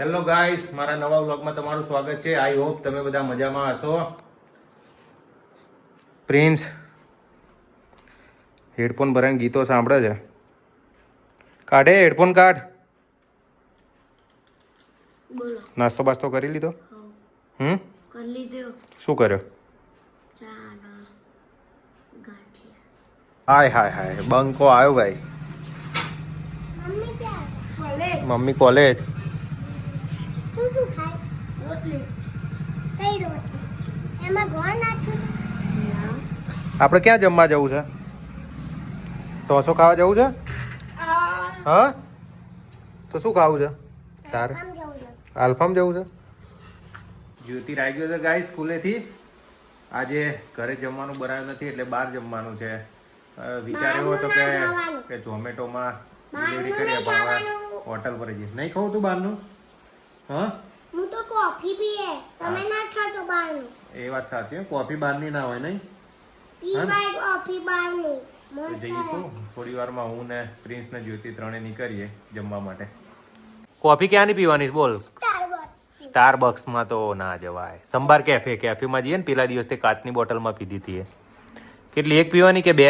Hello guys મારા નવા વ્લોગમાં તમારું સ્વાગત છે. આઈ હોપ તમે બધા મજામાં હશો. પ્રિન્સ હેડફોન ભરાઈને ગીતો સાંભળે છે. કાઢે હેડફોન કાઢ. નાસ્તો બાસ્તો કરી લીધો? હમ? શું કર્યો? હાય હાય હાય. બંકો આવ્યો ભાઈ. Mummy college. રોટલી. કઈ રોટલી? એમાં ગોળ નાખ્યું આપણે ક્યાં જમવા જવું છે? ઢોસો ખાવા જવું છે? હા? તો શું ખાવું છે? તારે? આમ જવું છે. આલ્ફામ જવું છે? જ્યોતિ ગયો છે ગાય સ્કૂલેથી. આજે ઘરે જમવાનું બનાવ્યું નથી એટલે બહાર જમવાનું છે. વિચાર એવો હતો કે. કે ઝોમેટોમાં ડિલિવરી ખાવાનું. હોટલ પર જઈશ નહીં ખાવું તું બહારનું? હા? કોફી પીએ. તમે ના ખાશો બહારનું. એ વાત સાચી. કોફી બહારની ના હોય નહીં? પીવાય કોફી બહારની. જઈશું થોડી વારમાં હું ને પ્રિન્સ ને જ્યોતિ ત્રણે નીકળીએ જમવા માટે. કોફી ક્યાંની પીવાની? બોલ. સ્ટારબક્સ સ્ટારબક્સમાં તો ના જવાય. સંભાર કેફે કેફેમાં જઈએ ને પેલા દિવસ તે કાચની બોટલમાં પીધી હતી. કેટલી એક પીવાની કે બે?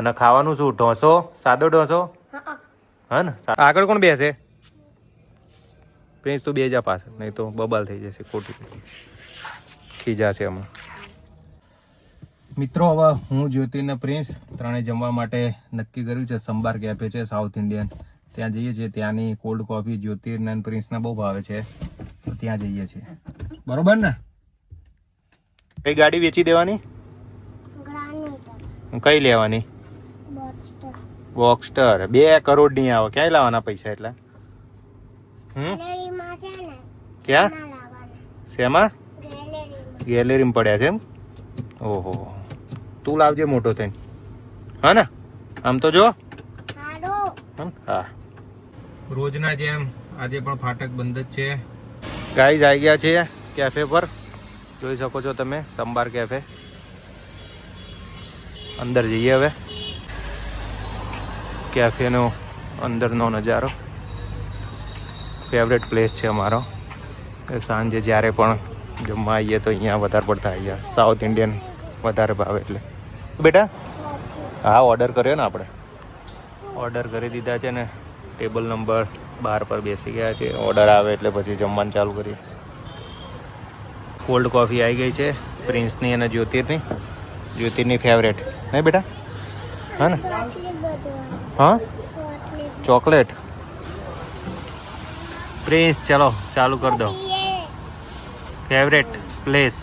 અને ખાવાનું શું ઢોસો? સાદો ઢોસો? હા ને? આગળ કોણ બેસે? પ્રિન્સ તો બે જા પાછળ નહીં તો બબાલ થઈ જશે ખોટી. ખીજાશે હમણાં મિત્રો હવે હું જ્યોતિને પ્રિન્સ ત્રણે જમવા માટે નક્કી કર્યું છે સંભાર કેફે છે સાઉથ ઇન્ડિયન ત્યાં જઈએ છીએ ત્યાંની કોલ્ડ કોફી જ્યોતિ ને પ્રિન્સને બહુ ભાવે છે. તો ત્યાં જઈએ છીએ. બરોબર ને? કઈ ગાડી વેચી દેવાની? કઈ લેવાની? બોક્સ્ટર બે કરોડની આવે. ક્યાંય લાવવાના પૈસા એટલા? હમ? ક્યાં? શેમાં? ગેલેરીમાં. ગેલેરીમાં પડ્યા છે એમ? ઓહો. તું લાવજે મોટો થઈને. હા ને? આમ તો જો. હા. રોજના જેમ આજે પણ ફાટક બંધ જ છે. ગાઈઝ આવી ગયા છે કેફે પર. જોઈ શકો છો તમે સંભાર કેફે. અંદર જઈએ હવે. કેફેનો અંદરનો નજારો. ફેવરેટ પ્લેસ છે અમારો. સાંજે જ્યારે પણ જમવા આવીએ તો અહીંયા વધારે પડતા આવીએ સાઉથ ઇન્ડિયન વધારે ભાવે એટલે. બેટા, હા ઓર્ડર કર્યો ને આપણે? ઓર્ડર કરી દીધા છે ને ટેબલ નંબર બાર પર બેસી ગયા છે. ઓર્ડર આવે એટલે પછી જમવાનું ચાલુ કરીએ. કોલ્ડ કોફી આવી ગઈ છે પ્રિન્સની અને જ્યોતિરની. જ્યોતિરની ફેવરેટ નહીં બેટા? હા ને? હા? ચોકલેટ પ્રિન્સ ચલો, ચાલુ કરી દો. ફેવરેટ પ્લેસ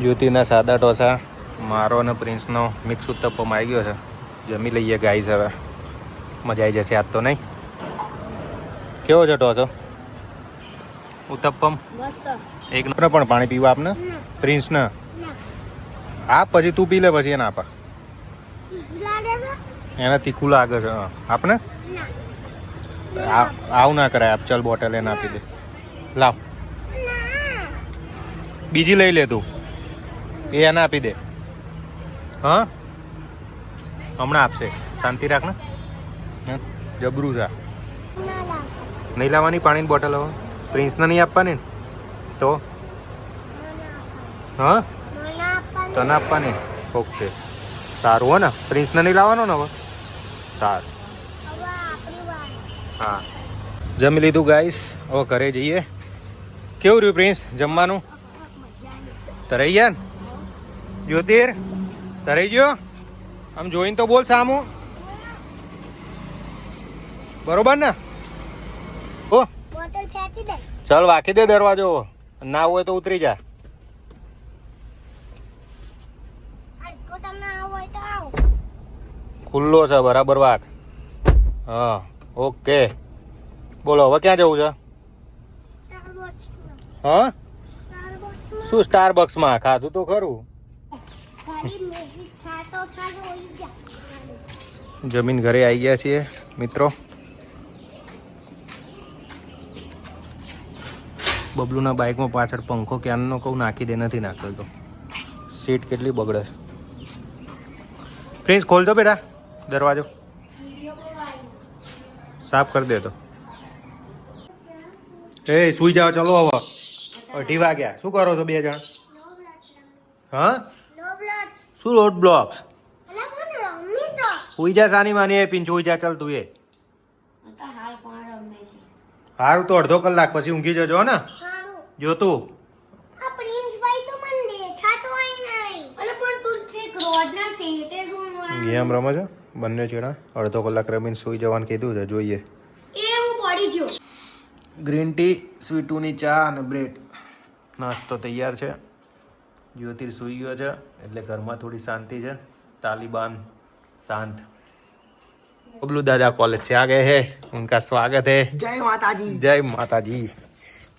યુતિના સાદા ઢોસા મારો અને પ્રિન્સનો મિક્સ ઉત્તપમ આવી ગયો છે. જમી લઈએ ગાઈસ હવે. મજા આવી જશે આજ તો નહીં? કેવો છે ઢોસો? ઉત્તપમ? મસ્ત. એક નંબર પણ પાણી પીવા આપને? ના. પ્રિન્સને? ના. આપ પછી તું પી લે પછી એને આપા એને તીખું લાગે છે આપને? આવું ના કરાય, આપ ચાલ બોટલ એને આપી દે. લાવ. બીજી લઈ લે તું. એ એને આપી દે. હા? હમણાં આપશે. શાંતિ રાખ ને? જબરું છે નહીં લાવવાની પાણીની બોટલ હવે. પ્રિન્સને નહીં આપવાની ને? તો? હા? તને આપવાની. ઓકે. સારું હો ને. પ્રિન્સને નહીં લાવવાનો ને હવે? સારું. હા. જમી લીધું ગાઈસ હવે ઘરે જઈએ. કેવું રહ્યું પ્રિન્સ જમવાનું? તરાઈ ગયા ને? જ્યોતિર તરાઈ ગયો? આમ જોઈને તો બોલ સામું. બરોબર ને? ઓ ચાલ વાંકી દે દરવાજો. ના હોય તો ઉતરી જા. ખુલ્લો છે બરાબર વાક. હા. ઓકે. બોલો હવે ક્યાં જવું છે? હા? શું સ્ટારબક્સમાં ખાધું તો ખરું. જમીન ઘરે આવી ગયા છીએ મિત્રો. બબલુના બાઇકમાં પાછળ પંખો ક્યાંનો કહું નાખી દે નથી નાખતો. તો સીટ કેટલી બગડે. ફ્રીજ ખોલજો બેટા દરવાજો. સાફ કરી દે તો. એ સુઈ જાવ ચલો હવે અઢી વાગ્યા શું કરો છો બે જણ? હા? શું રોડ બ્લોક્સ? સુઈ જા સાની માની એ પિન સુઈ જા ચાલ તું એ. સારું તો અડધો કલાક પછી ઊંઘી જજો ને. જોતું જો તું. ગેમ રમે છે બંને જણા અડધો કલાક રમીને સુઈ જવાનું કીધું છે જોઈએ એ હું પડી ગયો ગ્રીન ટી સ્વીટુની ચા અને બ્રેડ નાસ્તો તૈયાર છે જ્યોતિર સૂઈ ગયો છે એટલે ઘરમાં થોડી શાંતિ છે તાલિબાન શાંત બબલू दादा कॉलेज से आ गए हैं उनका स्वागत है जय माता जी जय माता जी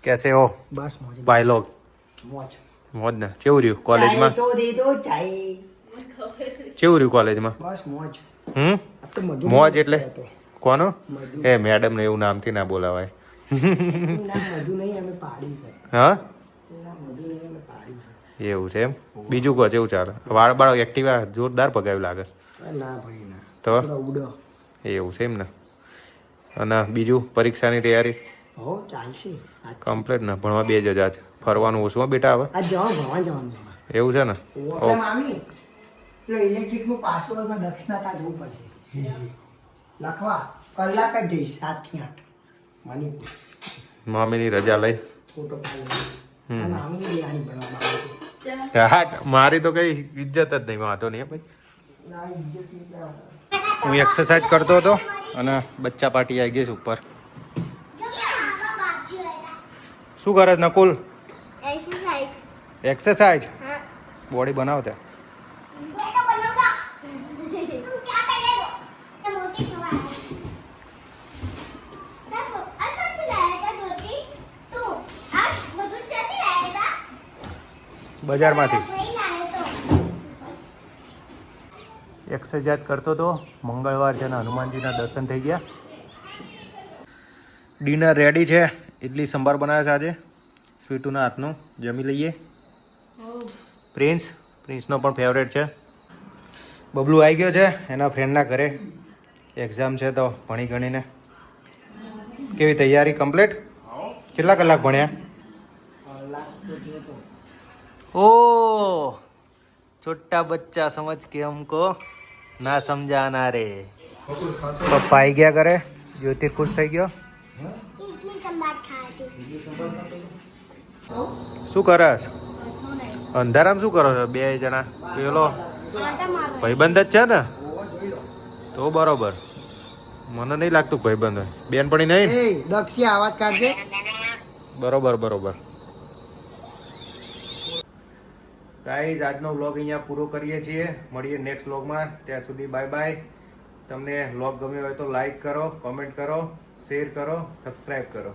कैसे हो बस मौज भाई लोग मौज મોજ ને કેવું રહ્યું કોલેજમાં चाय तो दे दो चाय કેવું રહ્યું કોલેજમાં? બસ હમ? મોજ એટલે? કોનો? એ મેડમ ને એવું નામથી ના બોલાવાય. હા? એવું છે એમ? બીજું કહો એવું ચાલે? વાળ બાળ એક્ટિવા જોરદાર પગાવી લાગે તો? એવું છે એમ ને? અને બીજું પરીક્ષાની તૈયારી? કમ્પ્લીટ ને? ભણવા બે જ ફરવાનું ઓછું બેટા આવે એવું છે ને? ઓકે પેલો ઇલેક્ટ્રિકનું પાસવર્ડમાં દક્ષિણાતા જવું પડશે. લખવા કલાક જ જઈશ સાતથી આઠ. મણિપુર મામીની રજા લઈ. ફોટો પાડી મામીની બિહારી ભણવા બાબા હા મારી તો કઈ ઇજ્જત જ નહીં વાંધો નહીં ભાઈ. હું એક્સરસાઇઝ કરતો હતો અને બચ્ચા પાર્ટી આવી ગઈ છે ઉપર. શું કરે નકુલ? એક્સરસાઇઝ બોડી બનાવતા બજારમાંથી. એક્સરસાઇઝ કરતો હતો મંગળવાર છે ને હનુમાનજીના દર્શન થઈ ગયા. ડિનર રેડી છે. ઇડલી સંભાર બનાવે છે આજે. સ્વીટુના હાથનું. જમી લઈએ. પ્રિન્સ. પ્રિન્સનો પણ ફેવરેટ છે. બબલુ આવી ગયો છે એના ફ્રેન્ડના ઘરે. એક્ઝામ છે તો ભણી ગણીને. કેવી તૈયારી કમ્પ્લીટ કેટલા કલાક ભણ્યા? તો તો. ओ छोटा बच्चा समझ के हमको ना समझाना रे પપ્પા આવી ગયા કરે જ્યોતિર ખુશ થઈ ગયો ઇડલી સંભાર ખાતી શું કરસ અંધારામાં શું કરો છો બે જણા પેલો ભાઈબંધ જ છે ને ઓવો જોઈ લો તો બરોબર મને નહીં લાગતું ભાઈબંધ હોય બેનપણી નહીં ને? એ દક્ષી આવાજ કાઢજે બરોબર બરોબર ગાઈઝ, આજનો વ્લોગ અહીંયા પૂરો કરીએ છીએ. મળીએ નેક્સ્ટ વ્લોગમાં ત્યાં સુધી બાય બાય તમને વ્લોગ ગમ્યો હોય તો લાઈક કરો કોમેન્ટ કરો શેર કરો સબસ્ક્રાઈબ કરો.